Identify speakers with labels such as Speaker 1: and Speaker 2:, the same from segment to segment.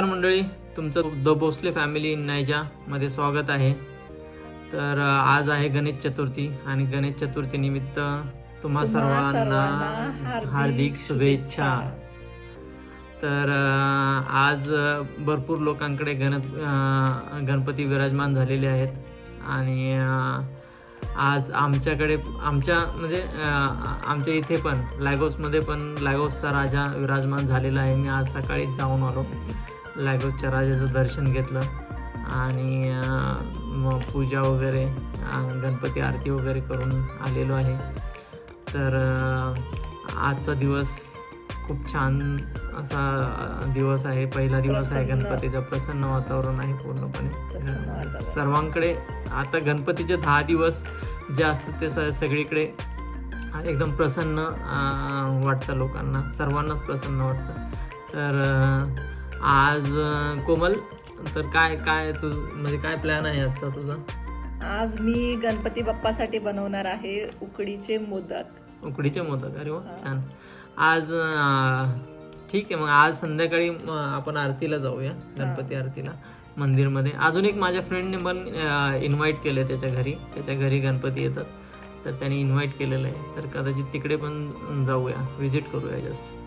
Speaker 1: नमस्कार मंडळी तुमचं द भोसले फॅमिली नायजामध्ये स्वागत आहे. तर आज आहे गणेश चतुर्थी आणि गणेश चतुर्थी निमित्त तुम्हा सर्वांना हार्दिक शुभेच्छा. तर आज भरपूर लोकांकडे गणत अ, गणपती विराजमान झालेले आहेत आणि आज आमच्याकडे आमच्या म्हणजे आमच्या इथे पण लॅगोसमध्ये पण लॅगोसचा राजा विराजमान झालेला आहे. मी आज सकाळीच जाऊन आलो. लॅगोसच्या राजाचं दर्शन घेतलं आणि मग पूजा वगैरे गणपती आरती वगैरे करून आलेलो आहे. तर आजचा दिवस खूप छान असा दिवस आहे. पहिला दिवस आहे. गणपतीचा. प्रसन्न वातावरण आहे पूर्णपणे. सर्वांकडे आता गणपतीचे दहा दिवस जे असतात ते स सगळीकडे एकदम प्रसन्न वाटतं लोकांना. सर्वांनाच प्रसन्न वाटतं. तर आज कोमल तर काय काय तू म्हणजे काय प्लॅन आहे आजचा तुझा?
Speaker 2: आज मी गणपती बाप्पासाठी बनवणार आहे उकडीचे मोदक.
Speaker 1: उकडीचे मोदक अरे वा
Speaker 2: हा.
Speaker 1: छान. आज ठीक आहे मग आज संध्याकाळी आपण आरतीला जाऊया गणपती आरतीला मंदिरमध्ये. अजून एक माझ्या फ्रेंडने पण इन्व्हाइट केलं त्याच्या घरी. त्याच्या घरी गणपती येतात. तर त्याने इन्व्हाइट केलेलं आहे. तर कदाचित तिकडे पण जाऊया व्हिजिट करूया जस्ट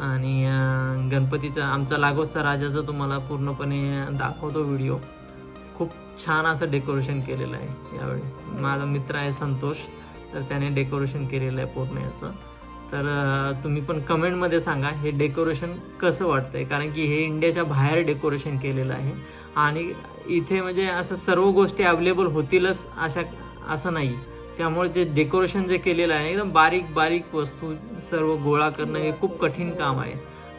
Speaker 1: आणि गणपतीचा आमचा लागोदचा राजाचा तुम्हाला पूर्णपणे दाखवतो व्हिडिओ खूप छान असं डेकोरेशन केलेलं आहे यावेळी. माझा मित्र आहे संतोष तर त्याने डेकोरेशन केलेलं आहे पूर्ण याचं. तर तुम्ही पण कमेंटमध्ये सांगा हे डेकोरेशन कसं वाटतंय? कारण की हे इंडियाच्या बाहेर डेकोरेशन केलेलं आहे. आणि इथे म्हणजे असं सर्व गोष्टी अवेलेबल होतीलच अशा असं नाही. त्यामुळे जे डेकोरेशन जे केलेलं आहे एकदम बारीक बारीक वस्तू सर्व गोळा करणं हे खूप कठीण काम आहे.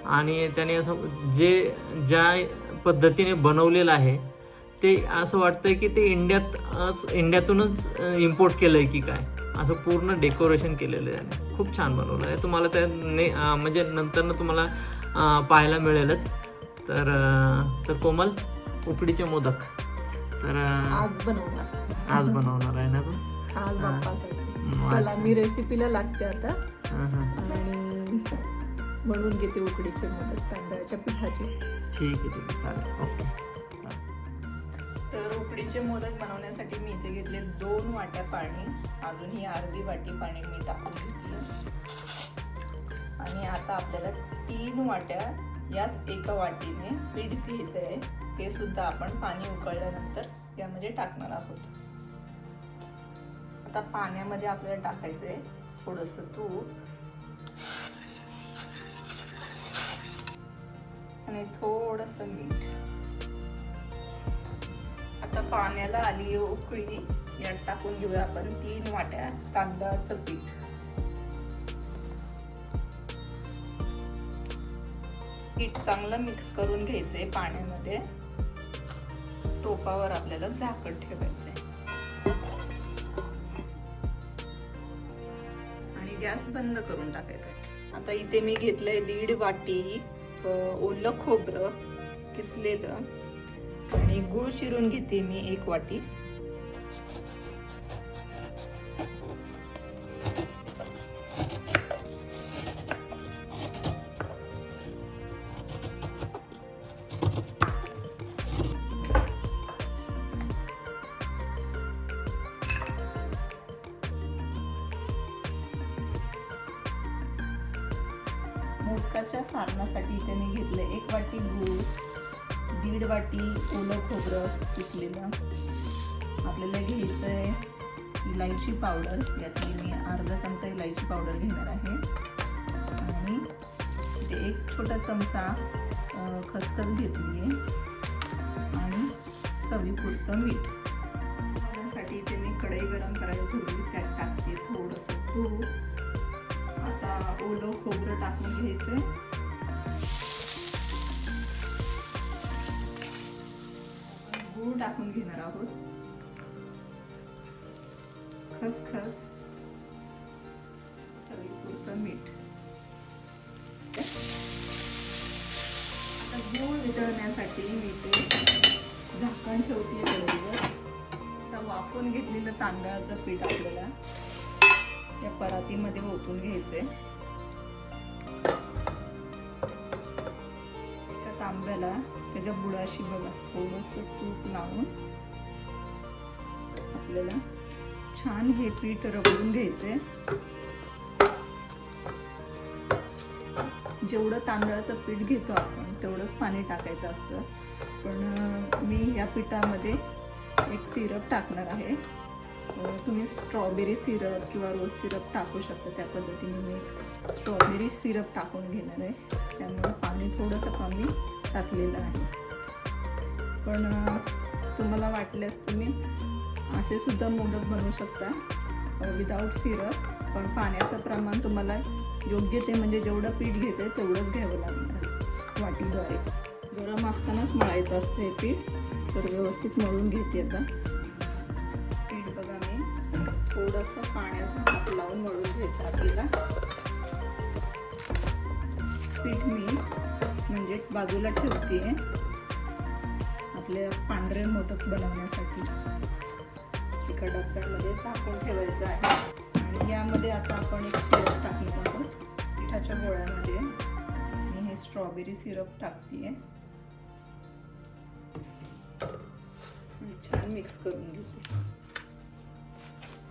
Speaker 1: आणि त्याने असं जे ज्या पद्धतीने बनवलेलं आहे ते असं वाटतंय की ते इंडियात इंडियातूनच इम्पोर्ट केलं आहे की काय? असं पूर्ण डेकोरेशन केलेलं आहे. खूप छान बनवलं आहे. तुम्हाला त्या ने म्हणजे नंतरनं तुम्हाला पाहायला मिळेलच. तर तर कोमल उकडीचे मोदक. तर
Speaker 2: आज बनवणार.
Speaker 1: आज बनवणार आहे ना तू?
Speaker 2: आज. बाप्पासाठी चला मी रेसिपीला लागते आता.
Speaker 1: हां, हां.
Speaker 2: आणि बनवून घेते उकडीचे मोदक तांदळाच्या पिठाचे.
Speaker 1: ठीक आहे ठीक आहे. चालेल. ओके. चालेल.
Speaker 2: तर उकडीचे मोदक बनवण्यासाठी मी इथे घेतले दोन वाट्या पाणी. अजून ही अर्धी वाटी पाणी मी टाकून घेतली. आणि आता आपल्याला तीन वाट्या याच एका वाटीने पीठ घ्यायचं आहे ते सुद्धा आपण पाणी उकळल्यानंतर यामध्ये टाकणार आहोत. आता पाण्यामध्ये आपल्याला टाकायचं आहे थोडंसं तूप. आणि थोडंसं मीठ. आता पाण्याला आली उकळी. यात टाकून घेऊया आपण तीन वाट्या तांदळाचं पीठ. पीठ चांगलं मिक्स करून घ्यायचंय पाण्यामध्ये. टोपावर आपल्याला झाकण ठेवायचंय. गॅस बंद करून टाकायचा. आता इथे मी घेतलंय दीड वाटी ओलं खोबरं किसलेलं. आणि गुळ चिरून घेते मी एक वाटी. मोदकाच्या सारणासाठी इथे मी घेतलं एक वाटी गूळ दीड वाटी ओलं खोबरं किसलेलं. आपल्याला घ्यायचं आहे इलायची पावडर यातली मी अर्धा चमचा इलायची पावडर घेणार आहे. आणि ते एक छोटा चमचा खसखस घेतली आहे आणि चवीपुरतं मीठ. त्यासाठी इथे मी कढई गरम करायला ठेवली त्यात टाकते थोडंसं तूप. ओलं खोबरं टाकून घ्यायचं. गूळ टाकून घेणार आहोत. खसखस. चवीपुरतं मीठ. आता गूळ वितळण्यासाठी मी ते झाकण ठेवते कढईवर वाफून घेतलेलं तांदळाचं पीठ आपल्याला. या परातीमध्ये ओतून घ्यायचे. एका तांब्याला त्याच्या बुडाशी बघा थोडस तूप लावून आपल्याला छान हे पीठ रगडून घ्यायचंय. जेवढं तांदळाचं पीठ घेतो आपण तेवढंच पाणी टाकायचं असतं. पण मी या पिठामध्ये एक सिरप टाकणार आहे. तुम्ही स्ट्रॉबेरी सिरप किंवा रोज सिरप टाकू शकता त्या पद्धतीने. मी स्ट्रॉबेरी सिरप टाकून घेणार आहे. त्यामुळे पाणी थोडंसं कमी टाकलेलं आहे. पण तुम्हाला वाटल्यास तुम्ही असे सुद्धा मोदक बनवू शकता विदाऊट सिरप पण पाण्याचं प्रमाण तुम्हाला योग्य ते म्हणजे जेवढं पीठ घेते तेवढंच घ्यावं लागणार वाटीद्वारे. गरम असतानाच मळायचं असतं हे पीठ. तर व्यवस्थित मळून घेते आता. थोडंसं पाण्याचा हात लावून मळून घ्यायचं आपल्याला. पीठ मी म्हणजे बाजूला ठेवते आपल्या पांढरे मोदक बनवण्यासाठी. एका डब्यामध्ये झाकून ठेवायचं आहे. आणि यामध्ये आता आपण एक सिरप टाकणार आहोत. पिठाच्या गोळ्यामध्ये. मी हे स्ट्रॉबेरी सिरप टाकते छान मिक्स करून घेते.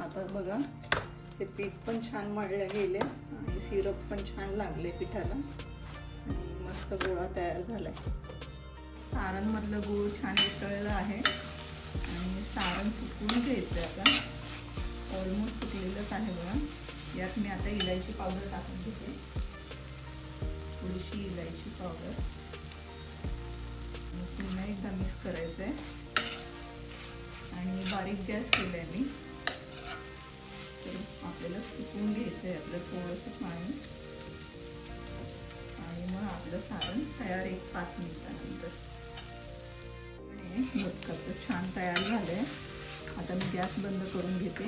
Speaker 2: आता बघा ते पीठ पण छान मळले गेले आणि सिरप पण छान लागले पिठाला. आणि मस्त गोळा तयार झालाय. सारणमधलं गूळ छान वितळलं आहे. आणि सारण सुकून घ्यायचं आहे आता. ऑलमोस्ट सुकलेलंच आहे बघा. यात मी आता इलायची पावडर टाकून घेते. थोडीशी इलायची पावडर पुन्हा एकदा मिक्स करायचं आहे आणि बारीक गॅस केलं आहे मी. तर आपल्याला सुकून घ्यायचं आहे आपलं थोडंसं पाणी. आणि मग आपलं सारण तयार एक पाच मिनिटानंतर. आणि मोदकाचं छान तयार झालं आहे आता मी गॅस बंद करून घेते.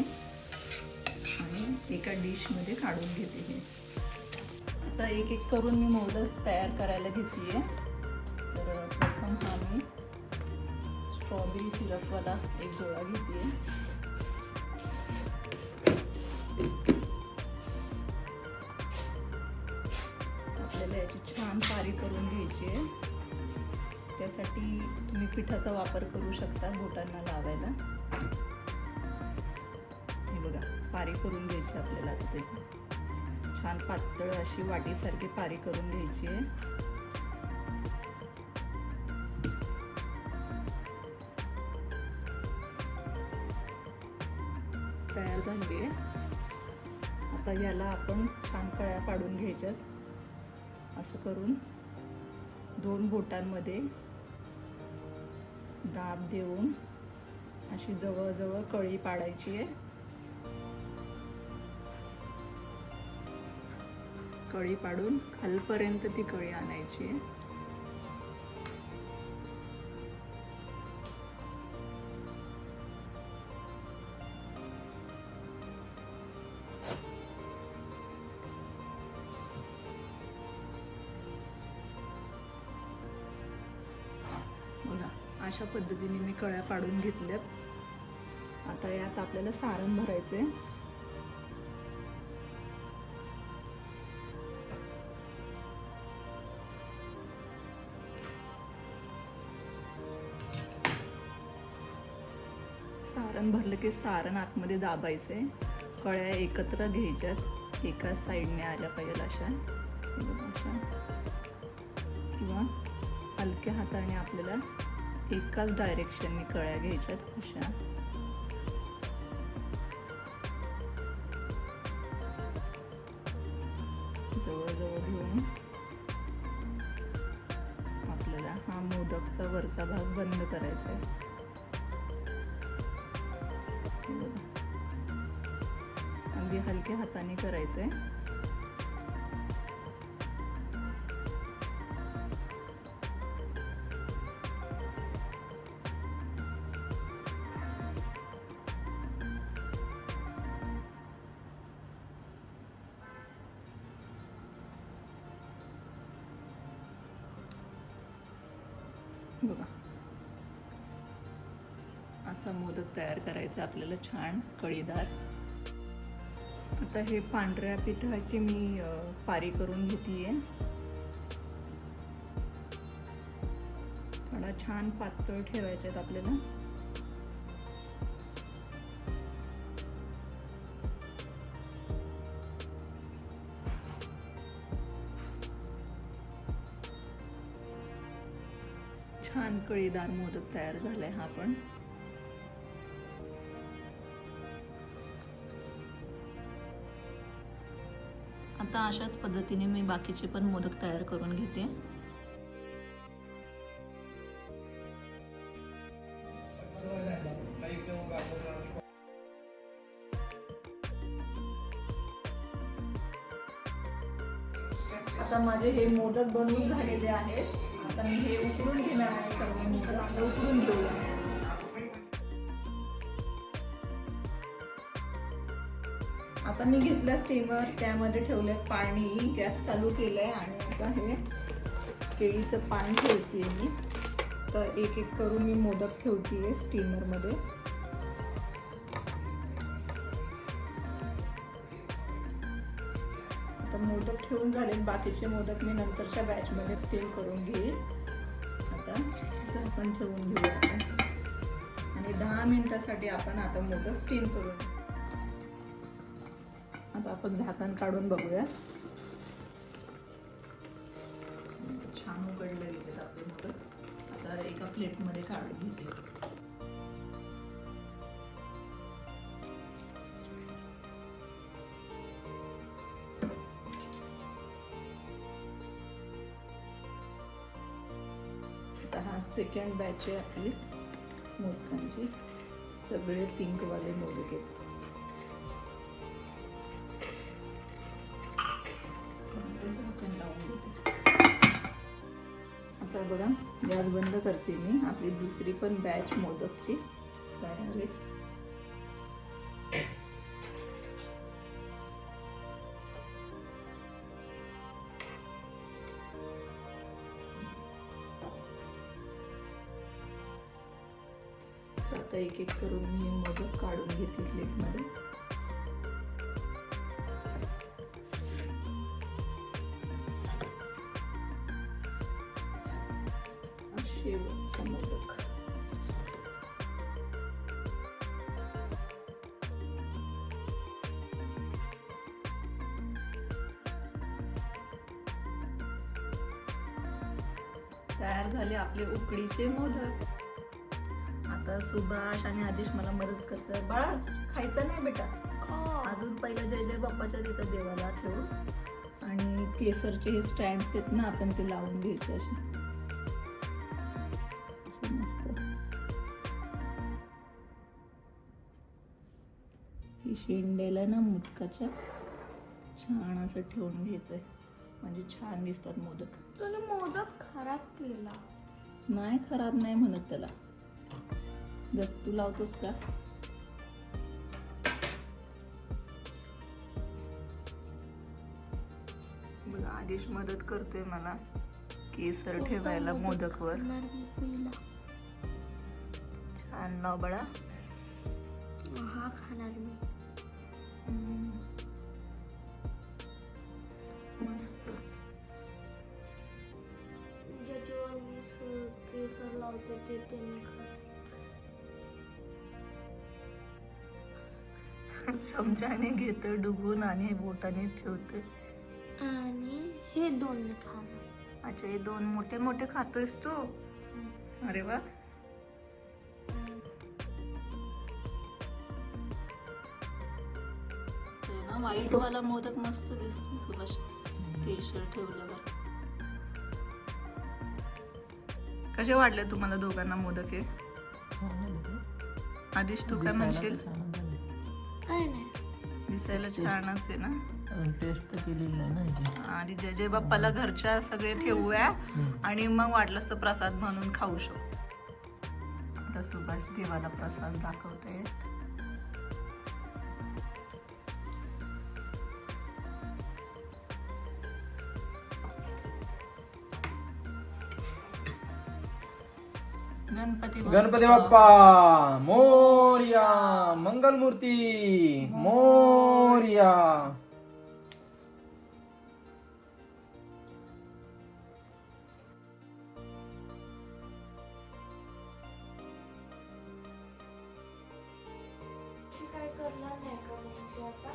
Speaker 2: आणि एका डिशमध्ये काढून घेते हे. आता एक एक करून मी मोदक तयार करायला घेते आहे तर प्रथम हा मी स्ट्रॉबेरी सिरपवाला एक गोळा घेते घ्यायची आहे त्यासाठी तुम्ही पिठाचा वापर करू शकता बोटांना लावायला. हे बघा पारी करून घ्यायची आपल्याला आता त्याची. छान पातळ अशी वाटीसारखी पारी करून घ्यायची आहे. तयार झाली आहे. आता याला आपण छान कळ्या पाडून घ्यायच्यात. असं करून. दोन बोटांमध्ये दाब देऊन अशी जवळजवळ कळी पाडायची आहे. कळी पाडून खालपर्यंत ती कळी आणायची आहे. अशा पद्धतीने मी कळ्या पाडून घेतल्यात. आता यात आपल्याला सारण भरायचं आहे सारण भरलं की सारण आतमध्ये दाबायचं आहे कळ्या एकत्र घ्यायच्यात. एका साईडने आल्या पाहिजे अशा. अशा. किंवा हलक्या हाताने आपल्याला एकाच डायरेक्शनने कळ्या घ्यायच्यात अशा. जवळजवळ घेऊन आपल्याला हा मोदकचा वरचा भाग बंद करायचा आहे अगदी हलक्या हाताने करायचं आहे बघा. असा मोदक तयार करायचा आपल्याला छान कळीदार आता हे पांढऱ्या पिठाची मी पारी करून घेते थोडा छान पातळ ठेवायचे आहेत आपल्याला. कळीदार मोदक तयार झालाय हा पण. आता अशाच पद्धतीने मी बाकीचे पण मोदक तयार करून घेते. आता माझे हे मोदक बनवून झालेले आहेत. आता मी हे उकळून घेणार आहे सर्व मोदक आता उकळून घेऊया. आता मी घेतला स्टीमर त्यामध्ये ठेवलंय पाणी. गॅस चालू केलंय आणि आता हे केळीचं पाणी ठेवते मी. तर एक एक करून मी मोदक ठेवते स्टीमरमध्ये मोदक ठेवून झाले बाकीचे मोदक मी नंतरच्या बॅचमध्ये स्टीम करून घेईल. आता झाकण ठेवून घेऊया. आपण आणि दहा मिनटासाठी आपण आता मोदक स्टीम करून आता आपण झाकण काढून बघूया. छान उकडले गेलेत आपले मोदक. आता एका प्लेटमध्ये काढून घेते. आता हा सेकंड बॅच आहे आपली. मोदकांची सगळे पिंकवाले मोदक आहेत. आता लावून आता बघा गॅस बंद करते मी. आपली दुसरी पण बॅच मोदकची. तयार आहे. काढून घेते प्लेटमध्ये शेवटचा मोदक. तयार झाले आपले उकडीचे मोदक. सुभाष आणि आदेश मला मदत करतात. बाळा खायचं नाही बेटा. अजून पहिलं जय जय बाप्पाच्या तिथं देवाला ठेवू आणि केसरचे हे स्टँड्स आहेत ना आपण ते लावून घ्यायचे असे. शेंडेला ना मुटकाच्या छान असं ठेवून घ्यायचंय. म्हणजे छान दिसतात मोदक.
Speaker 3: तुला मोदक खराब केला.
Speaker 2: नाही खराब नाही म्हणत त्याला. जर तू लावतोस का? बघा आदेश मदत करतोय मला. केसर ठेवायला मोदकवर. छान लाव बळा.
Speaker 3: हा खाणार मी.
Speaker 2: मस्त.
Speaker 3: ज्याच्यावर मी स- केसर लावते ते ते मी खाणार
Speaker 2: चमच्याने घेतोय डुबून आणि बोटाने ठेवतोय.
Speaker 3: आणि हे दोन खाणार.
Speaker 2: अच्छा हे दोन मोठे मोठे खातोयस तू? अरे वा. ते ना व्हाईट वाला मोदक मस्त दिसतो सुभाष. केशर ठेवल्यावर. कसे वाटले तुम्हाला दोघांना मोदक हे? आदिश तू काय म्हणशील?
Speaker 3: काय नाही.
Speaker 2: दिसायला छानच आहे ना.
Speaker 1: टेस्ट तर केलेली नाही ना.
Speaker 2: आणि जय जय बाप्पाला घरच्या सगळे ठेवूया आणि मग वाटलंच तर प्रसाद म्हणून खाऊ शकतो आता सुभाष देवाला प्रसाद दाखवते गणपति
Speaker 1: गणपती मोरिया मंगल मूर्ति मोरिया काय
Speaker 3: करणार नाही का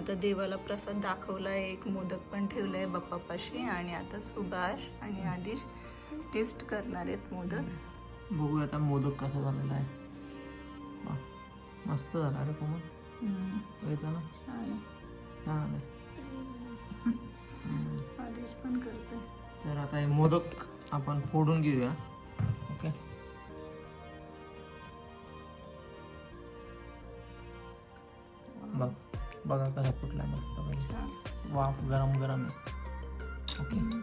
Speaker 3: आता
Speaker 2: देवाला प्रसाद दाखवलाय एक मोदक पण ठेवलाय बाप्पापाशी आणि आता सुभाष आणि आदिश टेस्ट करणार आहेत मोदक.
Speaker 1: बघूया आता मोदक कसा झालेला आहे. मस्त झाला रे कोमल. ना?
Speaker 2: छान आहे.
Speaker 1: आहे.
Speaker 2: आदिश पण करतोय.
Speaker 1: तर आता हे मोदक आपण फोडून घेऊया. फुटला मस्त पाहिजे? वाफ गरम गरम आहे. ओके.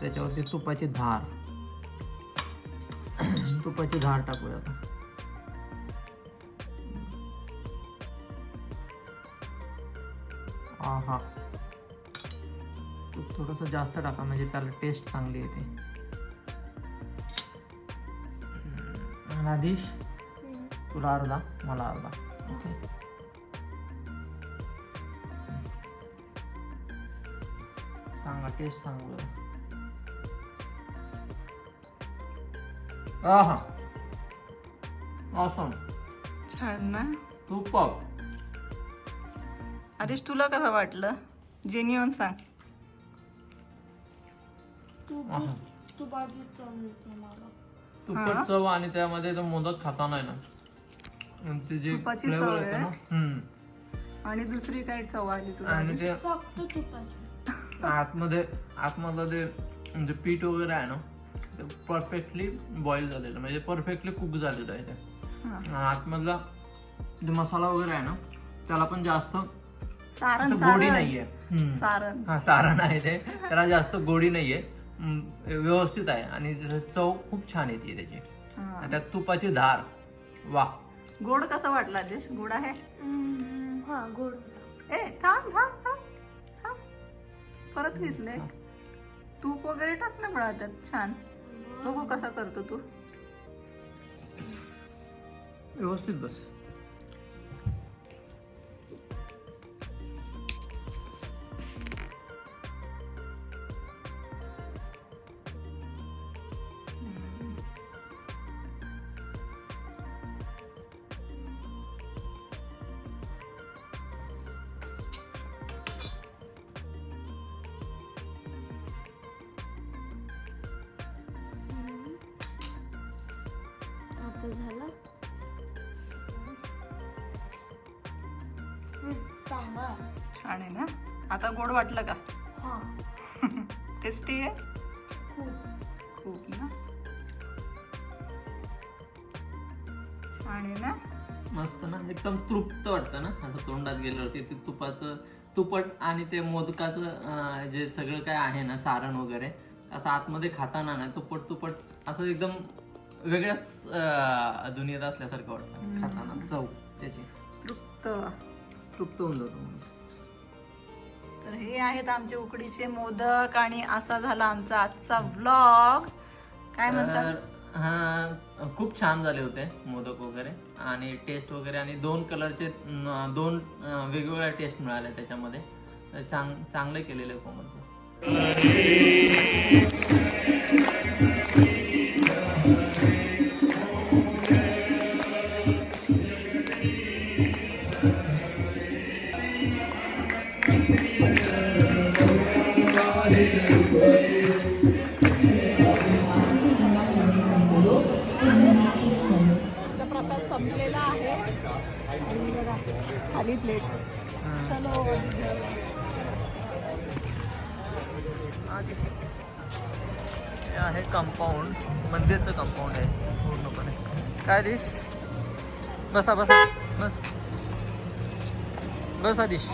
Speaker 1: त्याच्यावरती तुपाची धार. तुपाची धार टाकूया आता. हा हा तूप थोडंसं जास्त टाका म्हणजे त्याला टेस्ट चांगली येते. हम्म. तुला अर्धा मला अर्धा. ओके. सांगा टेस्ट सांग
Speaker 2: छान ना?
Speaker 1: सुपर.
Speaker 2: आदिश तुला कसं वाटलं? जेन्युअन सांग.
Speaker 3: तू
Speaker 1: आहा.
Speaker 3: तू भाजी मिळते मला.
Speaker 1: तुपट चव आणि त्यामध्ये मोदक खाताना आहे ना.
Speaker 2: तुपाची चव
Speaker 1: ना
Speaker 2: आहे?
Speaker 1: हम्म.
Speaker 2: आणि दुसरी काय चव आली तुला
Speaker 1: आणि
Speaker 2: आदिश?
Speaker 1: ते
Speaker 3: फक्त तुपाची.
Speaker 1: आतमध्ये आतमधलं ते म्हणजे पीठ वगैरे आहे ना ते परफेक्टली बॉईल झालेलं. म्हणजे परफेक्टली कुक झालेलं आहे ते.
Speaker 2: हा.
Speaker 1: आतमधला जो मसाला वगैरे आहे ना त्याला पण जास्त
Speaker 2: सारण
Speaker 1: गोडी नाहीये.
Speaker 2: सारण.
Speaker 1: हा सारण आहे ते. त्याला जास्त गोडी नाहीये. व्यवस्थित आहे. आणि त्याचं चव खूप छान येते त्याची. त्यात तुपाची धार. वा.
Speaker 2: गोड कसं वाटलं आदिश गोड आहे?
Speaker 3: हा गोड.
Speaker 2: ए थांब थांब थांब. परत घेतले? तूप वगैरे टाक ना मला त्यात छान. बघू कसा करतो तू.
Speaker 1: व्यवस्थित बस.
Speaker 2: छान आहे ना? आता गोड वाटलं का?
Speaker 3: हा.
Speaker 2: टेस्टी आहे?
Speaker 3: खूप.
Speaker 2: ना? छान आहे ना?
Speaker 1: मस्त ना? एकदम तृप्त वाटतं ना? असं तोंडात गेल्यावरती ते तुपाचं तुपट आणि ते मोदकाचं जे सगळं काय आहे ना सारण वगैरे असं आतमध्ये खाताना ना तुपट तुपट असं एकदम वेगळ्याच दुनियेत असल्यासारखं वाटतं. खाताना चव त्याची.
Speaker 2: तृप्त.
Speaker 1: तृप्त होऊन जातो.
Speaker 2: तर हे आहेत आमचे उकडीचे मोदक आणि असा झाला आमचा आजचा व्लॉग काय म्हणतात
Speaker 1: हा खूप छान झाले होते मोदक वगैरे आणि टेस्ट वगैरे आणि दोन कलरचे दोन वेगवेगळ्या टेस्ट मिळाले त्याच्यामध्ये. तर चांग चांगले केलेले कोमल बसा. बस आदिश.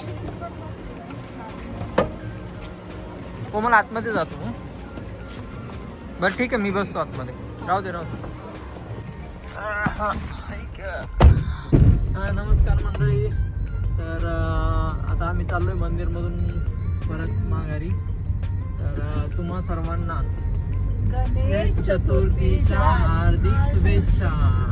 Speaker 1: कोमल आतमध्ये जातो हं? बरं ठीक आहे मी बसतो आतमध्ये. राहू दे राहू दे. आहा. हा, नमस्कार मंडळी. तर आता आम्ही चाललोय मंदिरमधून परत माघारी. तर तुम्हा सर्वांना
Speaker 2: गणेश
Speaker 1: चतुर्थीच्या हार्दिक शुभेच्छा.